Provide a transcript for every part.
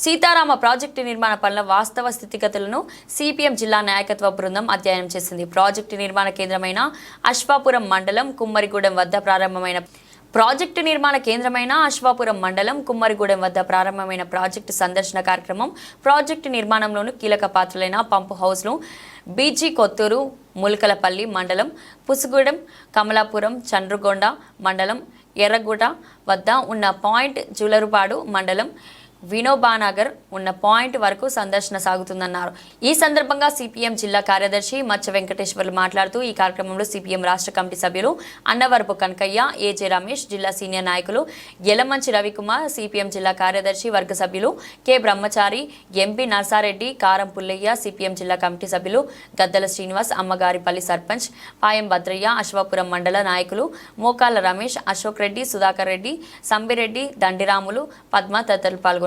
Sitarama project నిర్మాణ పనుల వాస్తవ స్థితిగతులను సిపిఎం జిల్లా నాయకత్వ బృందం అధ్యయనం చేసింది. ప్రాజెక్టు నిర్మాణ కేంద్రమైన అశ్వాపురం మండలం కుమ్మరిగూడెం వద్ద ప్రారంభమైన ప్రాజెక్టు నిర్మాణ కేంద్రమైన అశ్వాపురం మండలం కుమ్మరిగూడెం వద్ద ప్రారంభమైన ప్రాజెక్టు సందర్శన కార్యక్రమం ప్రాజెక్టు నిర్మాణంలోను కీలక పాత్రలైన పంపు హౌస్ను బీజీ కొత్తూరు ములకలపల్లి మండలం పుసుగూడెం కమలాపురం చంద్రగొండ మండలం ఎర్రగుట వద్ద ఉన్న పాయింట్ జులరుపాడు మండలం వినోబానగర్ ఉన్న పాయింట్ వరకు సందర్శన సాగుతుందన్నారు. ఈ సందర్భంగా సిపిఎం జిల్లా కార్యదర్శి మచ్చ వెంకటేశ్వర్లు మాట్లాడుతూ ఈ కార్యక్రమంలో సిపిఎం రాష్ట్ర కమిటీ సభ్యులు అన్నవరపు కనకయ్య ఏజే రమేష్ జిల్లా సీనియర్ నాయకులు ఎలమంచి రవికుమార్ సిపిఎం జిల్లా కార్యదర్శి వర్గ సభ్యులు కె. బ్రహ్మచారి ఎంపీ నర్సారెడ్డి కారం పుల్లయ్య సిపిఎం జిల్లా కమిటీ సభ్యులు గద్దల శ్రీనివాస్ అమ్మగారిపల్లి సర్పంచ్ పాయం భద్రయ్య అశ్వాపురం మండల నాయకులు మోకాల రమేష్ అశోక్ రెడ్డి సుధాకర్ రెడ్డి సంబిరెడ్డి దండిరాములు పద్మ తదితరులు పాల్గొన్నారు.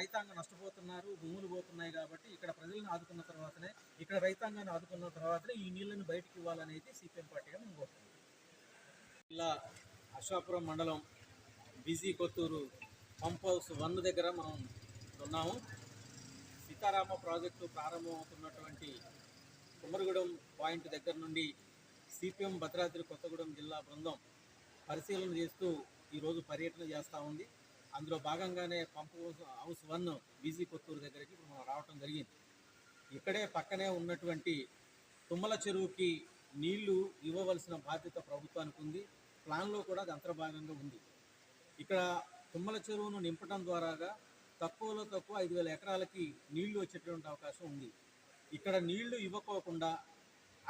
రైతాంగం నష్టపోతున్నారు భూములు పోతున్నాయి కాబట్టి ఇక్కడ ప్రజలను ఆదుకున్న తర్వాతనే ఇక్కడ రైతాంగాన్ని ఆదుకున్న తర్వాతనే ఈ నీళ్ళను బయటకు ఇవ్వాలనేది సిపిఎం పార్టీగా మేము కోరుతున్నాం ఇలా అశ్వాపురం మండలం BG Kothuru pump house one దగ్గర మనం ఉన్నాము. సీతారామ ప్రాజెక్టు ప్రారంభమవుతున్నటువంటి కుమ్మరిగూడెం పాయింట్ దగ్గర నుండి సిపిఎం భద్రాద్రి కొత్తగూడెం జిల్లా బృందం పరిశీలన చేస్తూ ఈరోజు పర్యటన చేస్తూ ఉంది. అందులో భాగంగానే pump house house one BG Kothuru దగ్గరికి ఇప్పుడు మనం రావటం జరిగింది. ఇక్కడే పక్కనే ఉన్నటువంటి తుమ్మల చెరువుకి నీళ్ళు ఇవ్వవలసిన బాధ్యత ప్రభుత్వానికి ఉంది. ప్లాన్లో కూడా అది అంతర్భాగంగా ఉంది. ఇక్కడ తుమ్మల చెరువును నింపడం ద్వారాగా తక్కువలో తక్కువ ఐదు వేల ఎకరాలకి నీళ్ళు వచ్చేటువంటి అవకాశం ఉంది. ఇక్కడ నీళ్ళు ఇవ్వకోకుండా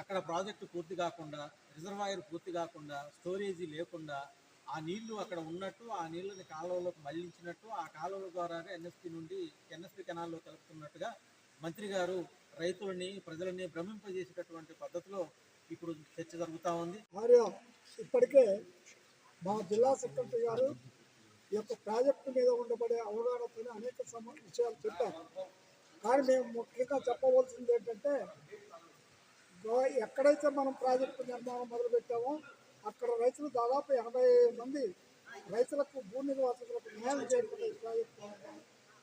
అక్కడ ప్రాజెక్టు పూర్తి కాకుండా రిజర్వాయర్ పూర్తి కాకుండా స్టోరేజీ లేకుండా ఆ నీళ్ళు అక్కడ ఉన్నట్టు ఆ నీళ్ళని కాలువలోకి మళ్ళించినట్టు ఆ కాలువల ద్వారా ఎన్ఎస్పి నుండి ఎన్ఎస్పి కెనాల్లో కలుపుతున్నట్టుగా మంత్రి గారు రైతులని ప్రజలని భ్రమింపజేసేటటువంటి పద్ధతిలో ఇప్పుడు చర్చ జరుగుతూ ఉంది. మరియు ఇప్పటికే మా జిల్లా సెక్రటరీ గారు ఈ యొక్క ప్రాజెక్టు మీద ఉండబడే అవగాహనతో అనేక సమ విషయాలు చెప్పారు. కానీ మేము ముఖ్యంగా చెప్పవలసింది ఏంటంటే ఎక్కడైతే మనం ప్రాజెక్టు నిర్మాణం మొదలుపెట్టామో అక్కడ రైతులు దాదాపు ఎనభై మంది రైతులకు భూ నిర్వాసితులకు న్యాయం చేయకుండా ప్రాజెక్టు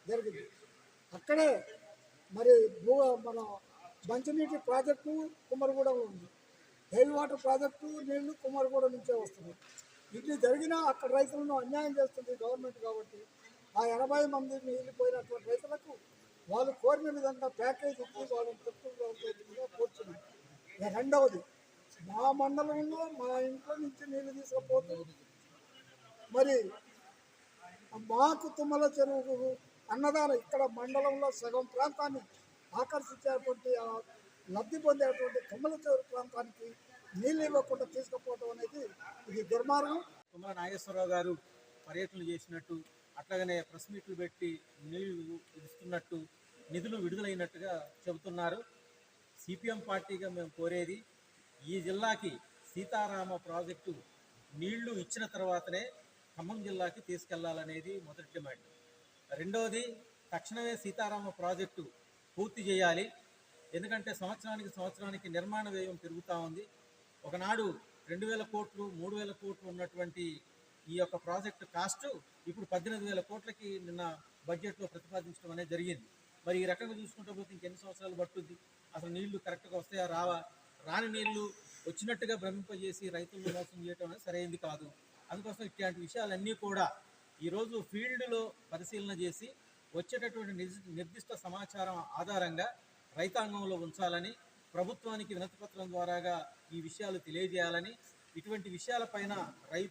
జరిగింది. అక్కడే మరి భూ మన మంచినీటి ప్రాజెక్టు కుమ్మరిగూడలో ఉంది. హెవీ వాటర్ ప్రాజెక్టు నీళ్ళు కుమారగూడ నుంచే వస్తుంది ఇది జరిగినా అక్కడ రైతులను అన్యాయం చేస్తుంది గవర్నమెంట్ కాబట్టి ఆ ఎనభై మంది మిగిలిపోయినటువంటి రైతులకు వాళ్ళు కోరిన విధంగా ప్యాకేజ్ ఇచ్చి వాళ్ళని తృప్తిగా కూర్చున్నారు రెండవది మా మండలంలో మా ఇంట్లో నుంచి నీళ్ళు తీసుకుపోతూ మరి మాకు తుమ్మల చెరువు అన్నదానం ఇక్కడ మండలంలో సగం ప్రాంతాన్ని ఆకర్షించేటువంటి లబ్ధి పొందేటువంటి తుమ్మల చెరువు ప్రాంతానికి నీళ్ళు ఇవ్వకుండా తీసుకుపోవడం అనేది ఇది దుర్మార్గం. తుమ్మల నాగేశ్వరరావు గారు పర్యటనలు చేసినట్టు అట్లాగనే ప్రెస్ మీట్లు పెట్టి నీళ్ళు ఇస్తున్నట్టు నిధులు విడుదలైనట్టుగా చెబుతున్నారు. సిపిఎం పార్టీగా మేము కోరేది ఈ జిల్లాకి సీతారామ ప్రాజెక్టు నీళ్ళు ఇచ్చిన తర్వాతనే ఖమ్మం జిల్లాకి తీసుకెళ్ళాలనేది మొదటి డిమాండ్. రెండవది తక్షణమే సీతారామ ప్రాజెక్టు పూర్తి చేయాలి. ఎందుకంటే సంవత్సరానికి సంవత్సరానికి నిర్మాణ వ్యయం పెరుగుతూ ఉంది. ఒకనాడు రెండు వేల కోట్లు మూడు వేల కోట్లు ఉన్నటువంటి ఈ యొక్క ప్రాజెక్టు కాస్ట్ ఇప్పుడు పద్దెనిమిది వేల కోట్లకి నిన్న బడ్జెట్లో ప్రతిపాదించడం అనేది జరిగింది. మరి ఈ రకంగా చూసుకుంటూ పోతే ఇంకెన్ని సంవత్సరాలు పట్టుద్ది? అసలు నీళ్ళు కరెక్ట్గా వస్తాయా రావా? రాని నీళ్ళు వచ్చినట్టుగా భ్రమింపజేసి రైతులను మోసం చేయటం అనేది సరైనది కాదు. అందుకోసం ఇట్లాంటి విషయాలన్నీ కూడా ఈరోజు ఫీల్డ్లో పరిశీలన చేసి వచ్చేటటువంటి నిర్దిష్ట సమాచారం ఆధారంగా రైతాంగంలో ఉంచాలని ప్రభుత్వానికి వినతిపత్రం ద్వారాగా ఈ విషయాలు తెలియజేయాలని ఇటువంటి విషయాలపైన రైతు